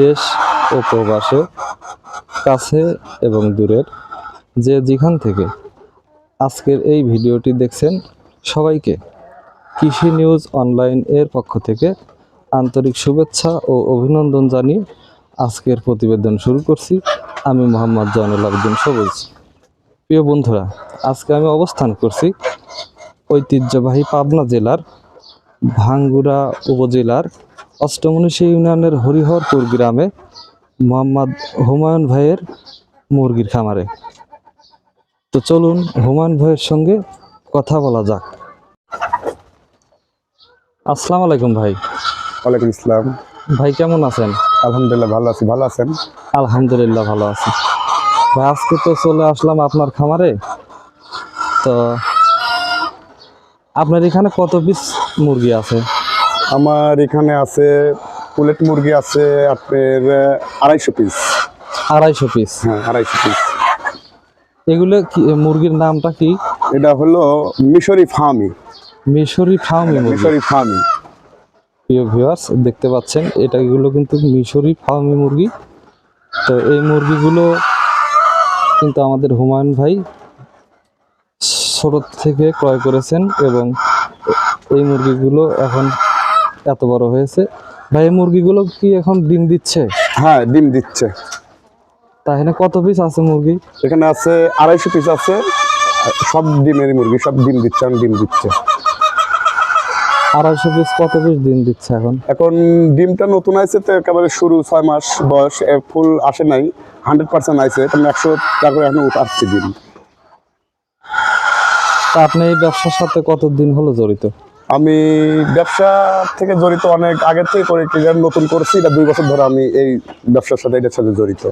দেশ ও প্রবাসে, কাছে এবং দূরের যে যেখান থেকে আজকের এই ভিডিওটি দেখছেন সবাইকে কৃষি নিউজ অনলাইন এর পক্ষ থেকে আন্তরিক শুভেচ্ছা ও অভিনন্দন জানিয়ে আজকের প্রতিবেদন শুরু করছি। আমি মোহাম্মদ জয়নুল আবেদিন সবুজ। প্রিয় বন্ধুরা, আজকে আমি অবস্থান করছি ঐতিহ্যবাহী পাবনা জেলার ভাঙ্গুড়া উপজেলার অষ্টমনীষী ইউনিয়নের হরিহরপুর গ্রামে মোহাম্মদ হুমায়ুন ভাইয়ের মুরগির খামারে। তো চলুন হুমায়ুন ভাইয়ের সঙ্গে কথা বলা যাক। আসসালামু আলাইকুম ভাই। ওয়ালাইকুম ইসলাম ভাই কেমন আছেন? আলহামদুলিল্লাহ ভালো আছি। ভালো আছেন? আলহামদুলিল্লাহ ভালো আছি। ভাই আজকে তো চলে আসলাম আপনার খামারে। তো আপনার এখানে কত পিস মুরগি আছে? আমার এখানে আছে পুলেট মুরগি আছে আপনার আড়াইশো পিস আড়াইশো পিস হ্যাঁ আড়াইশো পিস এগুলো কি মুরগির নামটা কি? এটা হলো মিশরি ফার্মি মিশরি ফার্মি মিশরি ফার্মি প্রিয় ভিউয়ার্স দেখতে পাচ্ছেন এটা এগুলো কিন্তু মিশরি ফার্মি মুরগি। তো এই মুরগিগুলো কিন্তু আমাদের হুমায়ুন ভাই ছোট থেকে ক্রয় করেছেন এবং এই মুরগিগুলো এখন এত বড় হয়েছে। ভাই মুরগিগুলো কি এখন ডিম দিচ্ছে? হ্যাঁ ডিম দিচ্ছে। তাহলে কত পিস আছে মুরগি? এখানে আছে আড়াইশো পিস আছে। সব ডিমের মুরগি সব ডিম দিচ্ছে এখন ডিম দিচ্ছে। আড়াইশো পিস কত পিস ডিম দিচ্ছে এখন? এখন ডিমটা নতুন আছে তো একেবারে শুরু ছয় মাস বয়স ফুল আসে নাই হান্ড্রেড পার্সেন্ট আছে তখন একশো টাকা করে এখন উঠাচ্ছে ডিম। তা আপনি এই ব্যবসার সাথে কতদিন হলো জড়িত? আমি ব্যবসা থেকে জড়িত অনেক আগে থেকে করে কি জানি নতুন করছি এটা দুই বছর ধরে আমি এই ব্যবসার সাথে এটার সাথে জড়িত।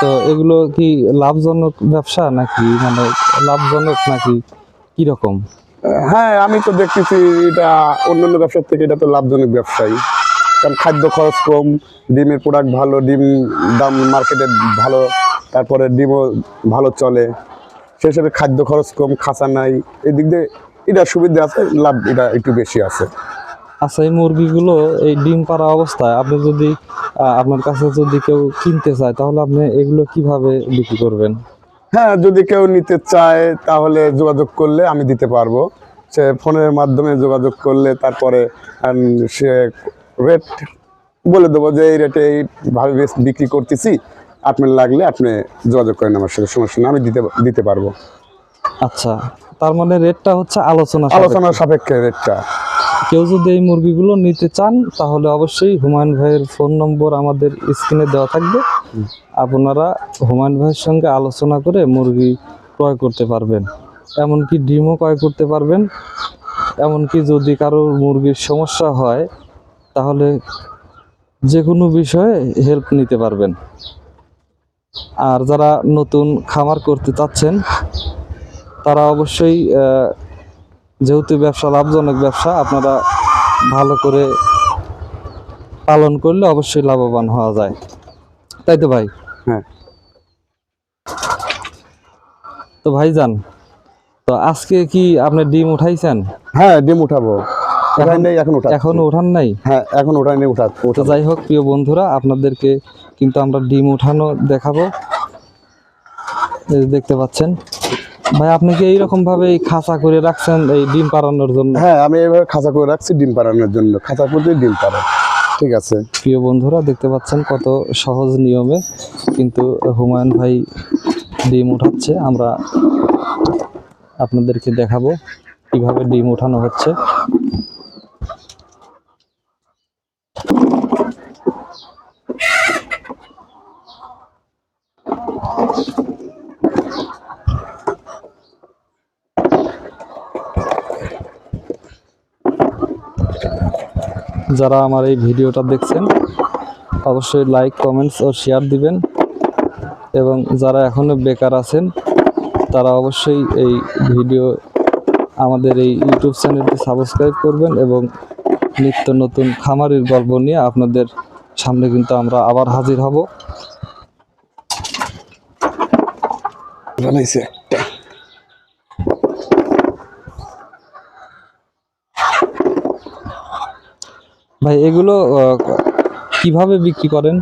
তো এগুলো কি লাভজনক ব্যবসা নাকি মানে লাভজনক নাকি কি রকম? হ্যাঁ আমি তো দেখতেছি এটা অন্যান্য ব্যবসার থেকে এটা তো লাভজনক ব্যবসায়ী কারণ খাদ্য খরচ কম ডিমের প্রোডাক্ট ভালো ডিম দাম মার্কেটে ভালো তারপরে ডিমও ভালো চলে। সেই হিসেবে খাদ্য খরচ কম খাঁচা নাই এদিক দিয়ে এটা সুবিধা আছে লাভ এটা একটু বেশি আছে। আচ্ছা এই মুরগিগুলো এই ডিম পাড়া অবস্থায় আপনি যদি আপনার কাছে যদি কেউ কিনতে চায় তাহলে আপনি এগুলো কীভাবে বিক্রি করবেন? হ্যাঁ যদি কেউ নিতে চায় তাহলে যোগাযোগ করলে আমি দিতে পারব। সে ফোনের মাধ্যমে যোগাযোগ করলে তারপরে সে রেট বলে দেবো যে এই রেটে এইভাবে বিক্রি করতেছি। আপনার লাগলে আপনি যোগাযোগ করেন আমার সাথে সমস্যা নেই আমি দিতে দিতে পারব। আচ্ছা তার মানে রেটটা হচ্ছে আলোচনা সাপেক্ষে। আলোচনার সাপেক্ষে রেটটা কেউ যদি এই মুরগিগুলো নিতে চান তাহলে অবশ্যই হুমায়ুন ভাইয়ের ফোন নম্বর আমাদের স্ক্রিনে দেওয়া থাকবে। আপনারা হুমায়ুন ভাইয়ের সঙ্গে আলোচনা করে মুরগি ক্রয় করতে পারবেন। এমনকি ডিমও ক্রয় করতে পারবেন। এমনকি যদি কারোর মুরগির সমস্যা হয় তাহলে যে কোনো বিষয়ে হেল্প নিতে পারবেন। আর যারা নতুন খামার করতে চাচ্ছেন তারা অবশ্যই যেহেতু ব্যবসা লাভজনক ব্যবসা আপনারা ভালো করে পালন করলে অবশ্যই লাভবান হওয়া যায়। তাই তো ভাই? হ্যাঁ। তো ভাই যান তো আজকে কি আপনি ডিম উঠাইছেন? হ্যাঁ ডিম উঠাবো। এখন উঠান নাই? হ্যাঁ এখন উঠাই নেই উঠা যাই হোক প্রিয় বন্ধুরা আপনাদেরকে কিন্তু আমরা ডিম উঠানো দেখাবো। দেখতে পাচ্ছেন ভাই আপনি কি এইরকম ভাবে খাঁচা করে রাখছেন এই ডিম পাড়ানোর জন্য? হ্যাঁ আমি এভাবে খাঁচা করে রাখছি ডিম পাড়ানোর জন্য। খাঁচা করতে ডিম পাড়া ঠিক আছে। প্রিয় বন্ধুরা দেখতে পাচ্ছেন কত সহজ নিয়মে কিন্তু হুমায়ুন ভাই ডিম উঠাচ্ছে। আমরা আপনাদেরকে দেখাবো কীভাবে ডিম উঠানো হচ্ছে। যারা আমার এই ভিডিওটা দেখছেন, অবশ্যই লাইক কমেন্টস ও শেয়ার দিবেন। এবং যারা এখনও বেকার আছেন, তারা অবশ্যই এই ভিডিও আমাদের এই ইউটিউব চ্যানেলটি সাবস্ক্রাইব করবেন এবং নিত্য নতুন খামারির গল্প নিয়ে আপনাদের সামনে কিন্তু আমরা আবার হাজির হব। বানাইছে একটা ভাই এগুলো কীভাবে বিক্রি করেন?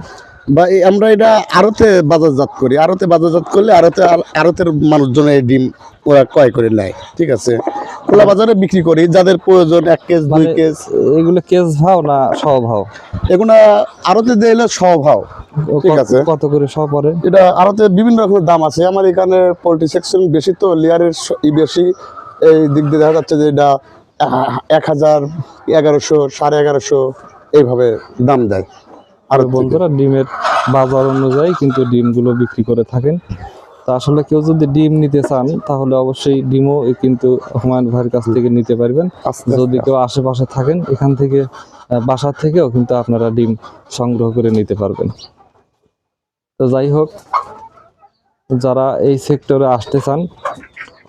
বা আমরা এটা আড়তে বাজারজাত করি। আড়তে বাজারজাত করলে আড়তে আড়তের মানুষজন এই ডিম ওরা ক্রয় করে নেয় ঠিক আছে? খোলা বাজারে বিক্রি করি যাদের প্রয়োজন এক কেজ দুই মানে কেজ। এগুলো কেস ভাও না সহ ভাও? এগুলো আড়তে দিলে স্বভাব ও ঠিক আছে। কত করে সহ পরে এটা আড়তে বিভিন্ন রকমের দাম আছে। আমার এখানে পোলট্রি সেকশন বেশি তো লেয়ারের বেশি। এই দিক দিয়ে দেখা যাচ্ছে যে এটা এক হাজার এগারোশো সাড়ে এগারোশো এইভাবে দাম দেয়। আর বন্ধুরা ডিমের বাজার অনুযায়ী কিন্তু ডিমগুলো বিক্রি করে থাকেন। তা আসলে কেউ যদি ডিম নিতে চান তাহলে অবশ্যই ডিমও কিন্তু হুমায়ুন ভাইয়ের কাছ থেকে নিতে পারবেন। যদি কেউ আশেপাশে থাকেন এখান থেকে বাসার থেকেও কিন্তু আপনারা ডিম সংগ্রহ করে নিতে পারবেন। তো যাই হোক যারা এই সেক্টরে আসতে চান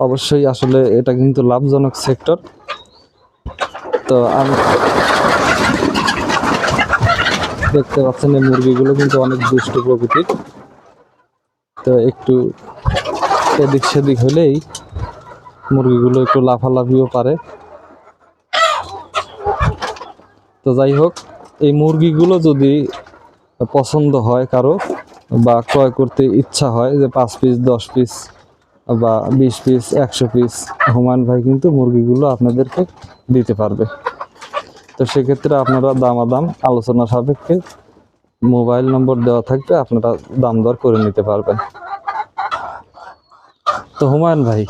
অবশ্যই আসলে এটা কিন্তু লাভজনক সেক্টর তো আমি দেখতে পাচ্ছেন এই মুরগিগুলো কিন্তু অনেক দুষ্ট প্রকৃতির। তো একটু এদিক সেদিক হলেই মুরগিগুলো একটু লাফালাফিও পারে। তো যাই হোক, এই মুরগিগুলো যদি পছন্দ হয় কারও বা ক্রয় করতে ইচ্ছা হয় যে পাঁচ পিস দশ পিস বা বিশ পিস একশো পিস হুমায়ুন ভাই কিন্তু মুরগিগুলো আপনাদেরকে দিতে পারবে। তো সেক্ষেত্রে আপনারা দামাদাম আলোচনা সাপেক্ষে মোবাইল নম্বর দেওয়া থাকবে, আপনারা দাম দর করে নিতে পারবেন। তো হুমায়ুন ভাই,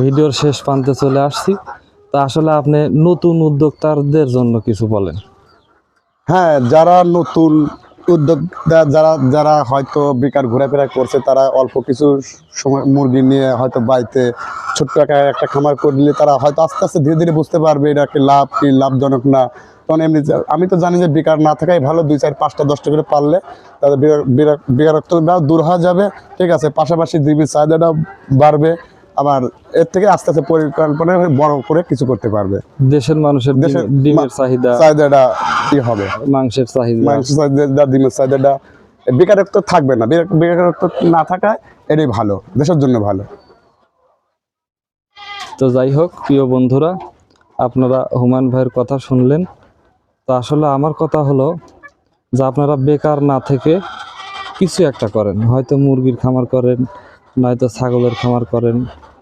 ভিডিওর শেষ প্রান্তে চলে আসছি। তা আসলে আপনি নতুন উদ্যোক্তাদের জন্য কিছু বলেন। হ্যাঁ যারা নতুন উদ্যোক্তা যারা যারা হয়তো বেকার ঘোরাফেরা করছে, তারা অল্প কিছু সময় মুরগি নিয়ে হয়তো বাড়িতে ছোট্ট আকারে একটা খামার করলে তারা হয়তো আস্তে আস্তে ধীরে ধীরে বুঝতে পারবে এটা কি লাভ কি লাভজনক না। তখন এমনি আমি তো জানি যে বেকার না থাকাই ভালো, দুই চার পাঁচটা দশটা করে পারলে তাদের বেকার- বেকার- দূর হয়ে যাবে। ঠিক আছে, পাশাপাশি জীবির চাহিদাটা বাড়বে। আবার এর থেকে আস্তে আস্তে পরিকল্পনা বড় করে কিছু করতে পারবে। দেশের মানুষের দেশের ডিমের চাহিদা চাহিদাটা কি হবে। মাংসের চাহিদা। মাংস চাহিদা ডিমের চাহিদাটা বেকারত্ব থাকবে না। বেকারত্ব না থাকায় এটাই ভালো দেশের জন্য ভালো। তো যাই হোক প্রিয় বন্ধুরা আপনারা হুমায়ুন ভাইয়ের কথা শুনলেন। তো আসলে আমার কথা হলো যে আপনারা বেকার না থেকে কিছু একটা করেন। হয়তো মুরগির খামার করেন নয়তো ছাগলের খামার করেন,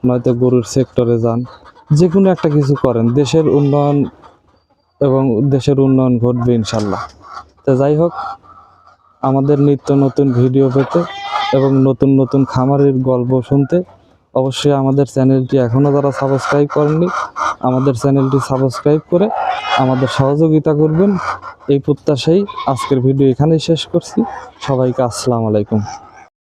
নয়তো গরুর সেক্টরে যান যে কোনো একটা কিছু করেন, দেশের উন্নয়ন এবং দেশের উন্নয়ন ঘটবে ইনশাল্লাহ। তো যাই হোক, আমাদের নিত্য নতুন ভিডিও পেতে এবং নতুন নতুন খামারের গল্প শুনতে অবশ্যই আমাদের চ্যানেলটি এখনও যারা সাবস্ক্রাইব করেননি, আমাদের চ্যানেলটি সাবস্ক্রাইব করে আমাদের সহযোগিতা করবেন। এই প্রত্যাশাই আজকের ভিডিও এখানেই শেষ করছি। সবাইকে আসসালামু আলাইকুম।